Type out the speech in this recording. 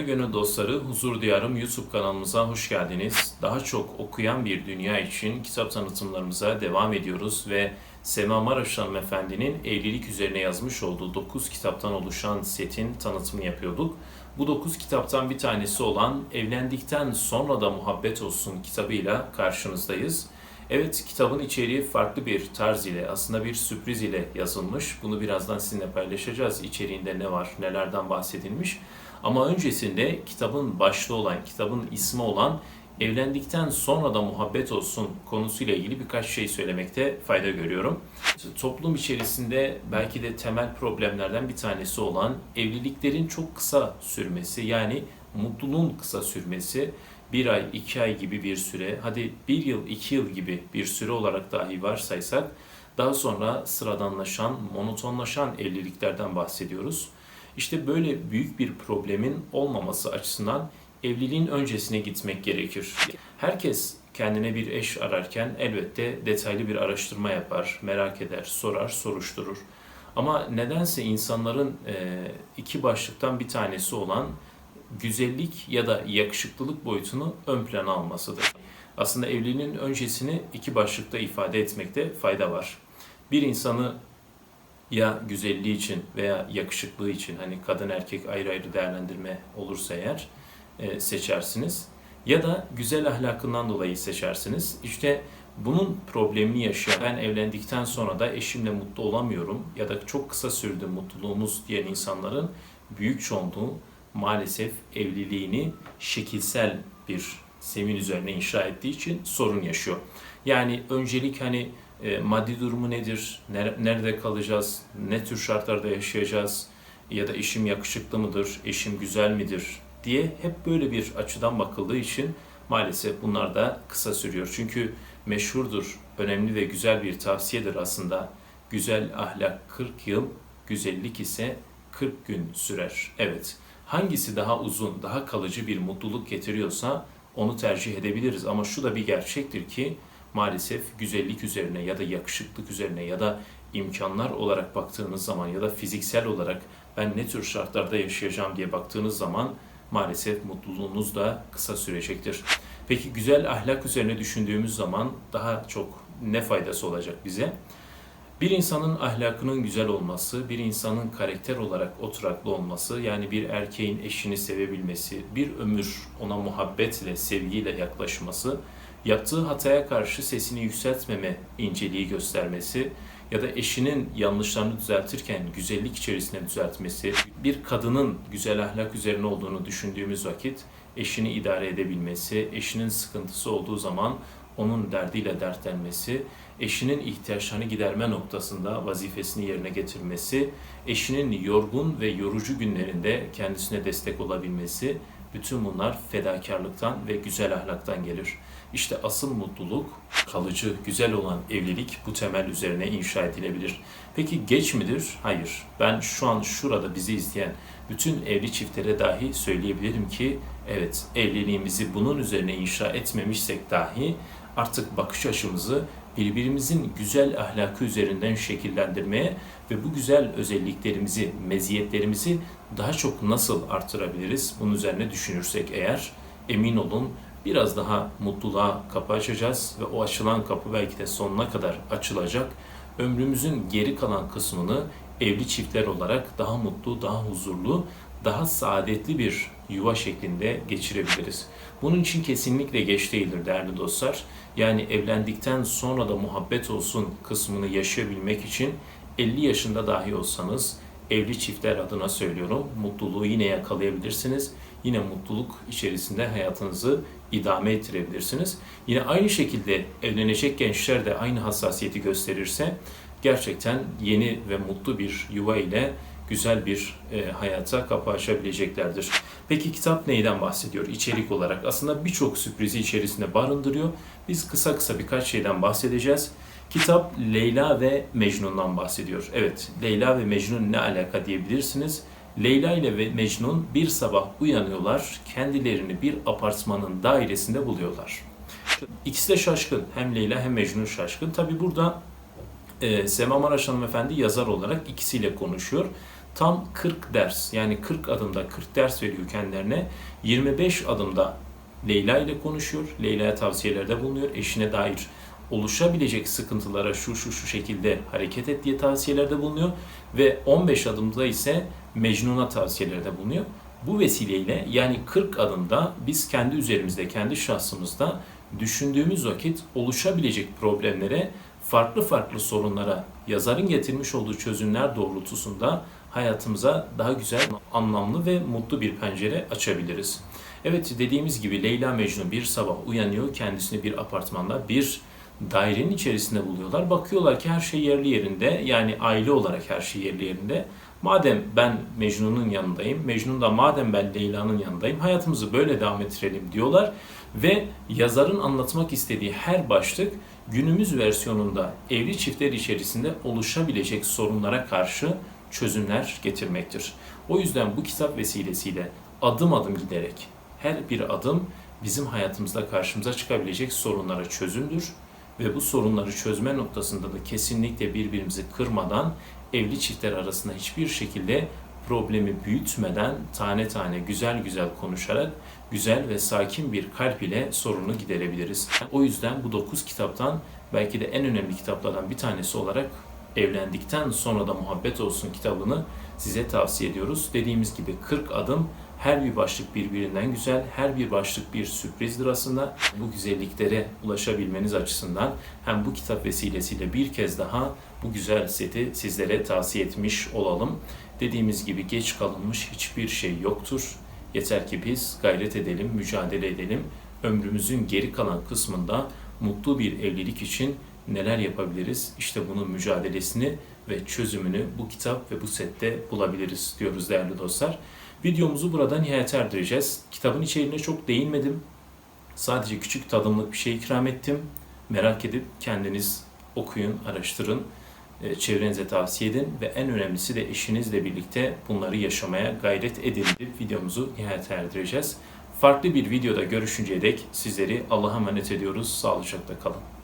Değerli gönül dostları, Huzur Diyarım YouTube kanalımıza hoş geldiniz. Daha çok okuyan bir dünya için kitap tanıtımlarımıza devam ediyoruz ve Sema Maraş Hanımefendi'nin evlilik üzerine yazmış olduğu 9 kitaptan oluşan setin tanıtımını yapıyorduk. Bu 9 kitaptan bir tanesi olan Evlendikten Sonra da Muhabbet Olsun kitabıyla karşınızdayız. Evet, kitabın içeriği farklı bir tarz ile, aslında bir sürpriz ile yazılmış. Bunu birazdan sizinle paylaşacağız. İçeriğinde ne var, nelerden bahsedilmiş. Ama öncesinde kitabın başlığı olan, kitabın ismi olan evlendikten sonra da muhabbet olsun konusuyla ilgili birkaç şey söylemekte fayda görüyorum. Toplum içerisinde belki de temel problemlerden bir tanesi olan evliliklerin çok kısa sürmesi yani mutluluğun kısa sürmesi bir ay, iki ay gibi bir süre, hadi bir yıl, iki yıl gibi bir süre olarak dahi varsaysak daha sonra sıradanlaşan, monotonlaşan evliliklerden bahsediyoruz. İşte böyle büyük bir problemin olmaması açısından evliliğin öncesine gitmek gerekir. Herkes kendine bir eş ararken elbette detaylı bir araştırma yapar, merak eder, sorar, soruşturur. Ama nedense insanların iki başlıktan bir tanesi olan güzellik ya da yakışıklılık boyutunu ön plana almasıdır. Aslında evliliğin öncesini iki başlıkta ifade etmekte fayda var. Bir insanı ya güzelliği için veya yakışıklığı için hani kadın erkek ayrı ayrı değerlendirme olursa eğer e, seçersiniz ya da güzel ahlakından dolayı seçersiniz. İşte bunun problemini yaşayan ben evlendikten sonra da eşimle mutlu olamıyorum ya da çok kısa sürdü mutluluğumuz diyen insanların büyük çoğunluğu maalesef evliliğini şekilsel bir zemin üzerine inşa ettiği için sorun yaşıyor. Yani öncelik hani e, maddi durumu nedir, nerede kalacağız, ne tür şartlarda yaşayacağız ya da eşim yakışıklı mıdır, eşim güzel midir diye hep böyle bir açıdan bakıldığı için maalesef bunlar da kısa sürüyor. Çünkü meşhurdur, önemli ve güzel bir tavsiyedir aslında. Güzel ahlak 40 yıl, güzellik ise 40 gün sürer. Evet, hangisi daha uzun, daha kalıcı bir mutluluk getiriyorsa onu tercih edebiliriz. Ama şu da bir gerçektir ki maalesef güzellik üzerine ya da yakışıklık üzerine ya da imkanlar olarak baktığınız zaman ya da fiziksel olarak ben ne tür şartlarda yaşayacağım diye baktığınız zaman maalesef mutluluğunuz da kısa sürecektir. Peki güzel ahlak üzerine düşündüğümüz zaman daha çok ne faydası olacak bize? Bir insanın ahlakının güzel olması, bir insanın karakter olarak oturaklı olması, yani bir erkeğin eşini sevebilmesi, bir ömür ona muhabbetle, sevgiyle yaklaşması, yaptığı hataya karşı sesini yükseltmeme inceliği göstermesi ya da eşinin yanlışlarını düzeltirken güzellik içerisinde düzeltmesi, bir kadının güzel ahlak üzerine olduğunu düşündüğümüz vakit eşini idare edebilmesi, eşinin sıkıntısı olduğu zaman onun derdiyle dertlenmesi, eşinin ihtiyaçlarını giderme noktasında vazifesini yerine getirmesi, eşinin yorgun ve yorucu günlerinde kendisine destek olabilmesi, bütün bunlar fedakarlıktan ve güzel ahlaktan gelir. İşte asıl mutluluk, kalıcı, güzel olan evlilik bu temel üzerine inşa edilebilir. Peki geç midir? Hayır. Ben şu an şurada bizi izleyen bütün evli çiftlere dahi söyleyebilirim ki evet evliliğimizi bunun üzerine inşa etmemişsek dahi artık bakış açımızı birbirimizin güzel ahlakı üzerinden şekillendirmeye ve bu güzel özelliklerimizi, meziyetlerimizi daha çok nasıl artırabiliriz? Bunun üzerine düşünürsek eğer emin olun biraz daha mutluluğa kapı açacağız ve o açılan kapı belki de sonuna kadar açılacak. Ömrümüzün geri kalan kısmını evli çiftler olarak daha mutlu, daha huzurlu, daha saadetli bir yuva şeklinde geçirebiliriz. Bunun için kesinlikle geç değildir değerli dostlar. Yani evlendikten sonra da muhabbet olsun kısmını yaşayabilmek için 50 yaşında dahi olsanız evli çiftler adına söylüyorum. Mutluluğu yine yakalayabilirsiniz. Yine mutluluk içerisinde hayatınızı idame ettirebilirsiniz. Yine aynı şekilde evlenecek gençler de aynı hassasiyeti gösterirse gerçekten yeni ve mutlu bir yuva ile güzel bir e, hayata kapı açabileceklerdir. Peki kitap neyden bahsediyor içerik olarak? Aslında birçok sürprizi içerisinde barındırıyor. Biz kısa kısa birkaç şeyden bahsedeceğiz. Kitap Leyla ve Mecnun'dan bahsediyor. Evet, Leyla ve Mecnun ne alaka diyebilirsiniz. Leyla ile ve Mecnun bir sabah uyanıyorlar, kendilerini bir apartmanın dairesinde buluyorlar. İkisi de şaşkın. Hem Leyla hem Mecnun şaşkın. Tabi burada e, Sema Maraş hanımefendi yazar olarak ikisiyle konuşuyor. Tam 40 ders yani 40 adımda 40 ders veriyor kendilerine. 25 adımda Leyla ile konuşuyor. Leyla'ya tavsiyelerde bulunuyor. Eşine dair oluşabilecek sıkıntılara şu şu şu şekilde hareket et diye tavsiyelerde bulunuyor. Ve 15 adımda ise Mecnun'a tavsiyelerde bulunuyor. Bu vesileyle yani 40 adımda biz kendi üzerimizde, kendi şahsımızda düşündüğümüz vakit oluşabilecek problemlere, farklı farklı sorunlara yazarın getirmiş olduğu çözümler doğrultusunda hayatımıza daha güzel, anlamlı ve mutlu bir pencere açabiliriz. Evet dediğimiz gibi Leyla Mecnun bir sabah uyanıyor, kendisini bir apartmanda bir dairenin içerisinde buluyorlar. Bakıyorlar ki her şey yerli yerinde, yani aile olarak her şey yerli yerinde. Madem ben Mecnun'un yanındayım, Mecnun da madem ben Leyla'nın yanındayım, hayatımızı böyle devam ettirelim diyorlar. Ve yazarın anlatmak istediği her başlık günümüz versiyonunda evli çiftler içerisinde oluşabilecek sorunlara karşı çözümler getirmektir. O yüzden bu kitap vesilesiyle adım adım giderek her bir adım bizim hayatımızda karşımıza çıkabilecek sorunlara çözümdür ve bu sorunları çözme noktasında da kesinlikle birbirimizi kırmadan evli çiftler arasında hiçbir şekilde problemi büyütmeden tane tane güzel güzel konuşarak güzel ve sakin bir kalp ile sorunu giderebiliriz. O yüzden bu 9 kitaptan belki de en önemli kitaplardan bir tanesi olarak evlendikten sonra da muhabbet olsun kitabını size tavsiye ediyoruz. Dediğimiz gibi 40 adım her bir başlık birbirinden güzel, her bir başlık bir sürprizdir aslında. Bu güzelliklere ulaşabilmeniz açısından hem bu kitap vesilesiyle bir kez daha bu güzel seti sizlere tavsiye etmiş olalım. Dediğimiz gibi geç kalınmış hiçbir şey yoktur. Yeter ki biz gayret edelim, mücadele edelim. Ömrümüzün geri kalan kısmında mutlu bir evlilik için neler yapabiliriz? İşte bunun mücadelesini ve çözümünü bu kitap ve bu sette bulabiliriz diyoruz değerli dostlar. Videomuzu burada nihayet erdireceğiz. Kitabın içeriğine çok değinmedim. Sadece küçük tadımlık bir şey ikram ettim. Merak edip kendiniz okuyun, araştırın, e, çevrenize tavsiye edin ve en önemlisi de eşinizle birlikte bunları yaşamaya gayret edin. Videomuzu nihayet erdireceğiz. Farklı bir videoda görüşünceye dek sizleri Allah'a emanet ediyoruz. Sağlıcakla kalın.